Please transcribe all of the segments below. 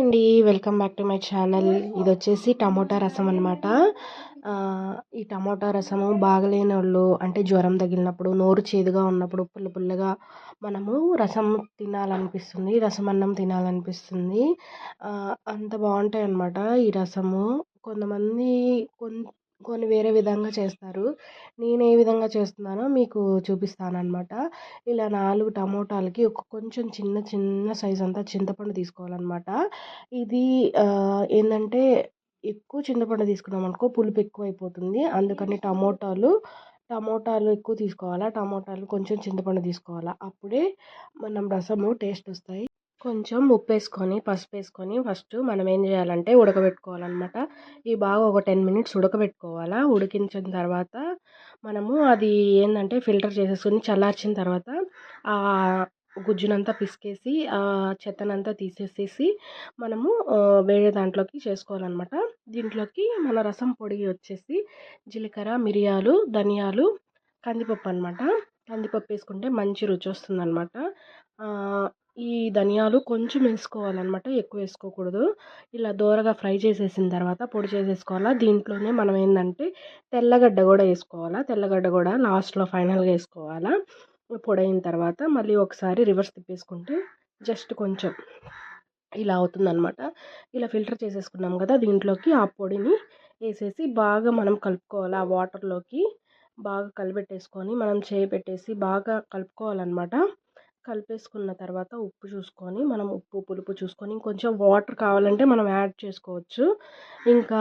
అండి. Welcome back to my channel. ఇది వచ్చేసి టమోటా రసం అనమాట ఈ టమోటా రసము బాగలేని వాళ్ళు అంటే జ్వరం తగిలినప్పుడు నోరు చేదుగా ఉన్నప్పుడు పుల్ల పుల్లగా మనము రసం తినాలనిపిస్తుంది రసం అన్నం తినాలనిపిస్తుంది. అంత బాగుంటాయి అన్నమాట ఈ రసము. కొంతమంది కొన్ కొన్ని వేరే విధంగా చేస్తారు. నేను ఏ విధంగా చేస్తున్నానో మీకు చూపిస్తాను అనమాట ఇలా నాలుగు టమోటాలకి ఒక కొంచెం చిన్న చిన్న సైజ్ అంతా చింతపండు తీసుకోవాలన్నమాట. ఇది ఏంటంటే ఎక్కువ చింతపండు తీసుకున్నాం అనుకో పులుపు ఎక్కువ అయిపోతుంది అందుకని టమోటాలు టమోటాలు ఎక్కువ తీసుకోవాలా? టమోటాలు కొంచెం చింతపండు తీసుకోవాలా? అప్పుడే మనం రసము టేస్ట్ వస్తాయి. కొంచెం ఉప్పు వేసుకొని పసుపు వేసుకొని ఫస్ట్ మనం ఏం చేయాలంటే ఉడకబెట్టుకోవాలన్నమాట. ఈ బాగా ఒక టెన్ మినిట్స్ ఉడకబెట్టుకోవాలా. ఉడికించిన తర్వాత మనము అది ఏంటంటే ఫిల్టర్ చేసేసుకొని చల్లార్చిన తర్వాత ఆ గుజ్జునంతా పిసికేసి ఆ చెత్తనంతా తీసేసేసి మనము వేరే దాంట్లోకి చేసుకోవాలన్నమాట. దీంట్లోకి మన రసం పొడి వచ్చేసి జీలకర్ర మిరియాలు ధనియాలు కందిపప్పు అనమాట కందిపప్పు వేసుకుంటే మంచి రుచి వస్తుందన్నమాట. ధనియాలు కొంచెం వేసుకోవాలన్నమాట ఎక్కువ వేసుకోకూడదు. ఇలా దోరగా ఫ్రై చేసేసిన తర్వాత పొడి చేసేసుకోవాలా. దీంట్లోనే మనం ఏంటంటే తెల్లగడ్డ కూడా వేసుకోవాలా. తెల్లగడ్డ కూడా లాస్ట్లో ఫైనల్గా వేసుకోవాలా. పొడి అయిన తర్వాత మళ్ళీ ఒకసారి రివర్స్ తిప్పేసుకుంటే జస్ట్ కొంచెం ఇలా అవుతుందన్నమాట. ఇలా ఫిల్టర్ చేసేసుకున్నాం కదా దీంట్లోకి ఆ పొడిని వేసేసి బాగా మనం కలుపుకోవాలి. ఆ వాటర్లోకి బాగా కలిపెట్టేసుకొని మనం చేయి పెట్టేసి బాగా కలుపుకోవాలన్నమాట. కలిపేసుకున్న తర్వాత ఉప్పు చూసుకొని మనం ఉప్పు పులుపు చూసుకొని కొంచెం వాటర్ కావాలంటే మనం యాడ్ చేసుకోవచ్చు. ఇంకా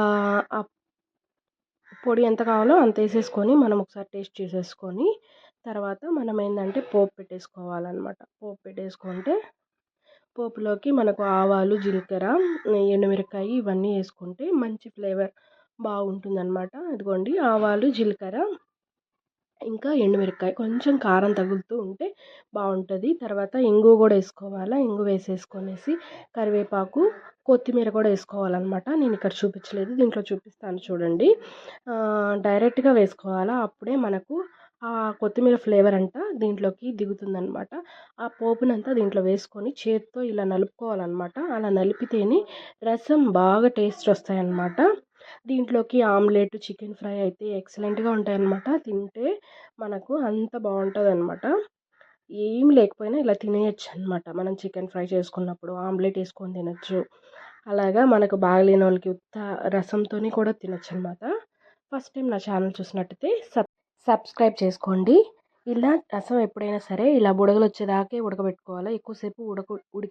పొడి ఎంత కావాలో అంత వేసేసుకొని మనం ఒకసారి టేస్ట్ చేసేసుకొని తర్వాత మనం ఏంటంటే పోపు పెట్టేసుకోవాలన్నమాట. పోపు పెట్టేసుకుంటే పోపులోకి మనకు ఆవాలు జీలకర్ర ఎండుమిరకాయ ఇవన్నీ వేసుకుంటే మంచి ఫ్లేవర్ బాగుంటుందన్నమాట. అదిగోండి ఆవాలు జీలకర్ర ఇంకా ఎండుమిరకాయ కొంచెం కారం తగులుతూ ఉంటే బాగుంటుంది తర్వాత ఇంగు కూడా వేసుకోవాలా? ఇంగు వేసేసుకొనేసి కరివేపాకు కొత్తిమీర కూడా వేసుకోవాలన్నమాట. నేను ఇక్కడ చూపించలేదు. దీంట్లో చూపిస్తాను చూడండి. డైరెక్ట్గా వేసుకోవాలా? అప్పుడే మనకు ఆ కొత్తిమీర ఫ్లేవర్ అంతా దీంట్లోకి దిగుతుందనమాట ఆ పోపునంతా దీంట్లో వేసుకొని చేతితో ఇలా నలుపుకోవాలన్నమాట. అలా నలిపితేనే రసం బాగా టేస్ట్ వస్తాయన్నమాట. దీంట్లోకి ఆమ్లెట్ చికెన్ ఫ్రై అయితే ఎక్సలెంట్గా ఉంటాయన్నమాట. తింటే మనకు అంత బాగుంటుంది అనమాట ఏం లేకపోయినా ఇలా తినేయచ్చు అనమాట మనం చికెన్ ఫ్రై చేసుకున్నప్పుడు ఆమ్లెట్ వేసుకొని తినచ్చు. అలాగా మనకు బాగలేని వాళ్ళకి ఉత్త రసంతో కూడా తినచ్చు అనమాట ఫస్ట్ టైం నా ఛానల్ చూసినట్టయితే సబ్ సబ్స్క్రైబ్ చేసుకోండి. ఇలా రసం ఎప్పుడైనా సరే ఇలా బుడగలు వచ్చేదాకే ఉడకబెట్టుకోవాలి. ఎక్కువసేపు ఉడక ఉడికి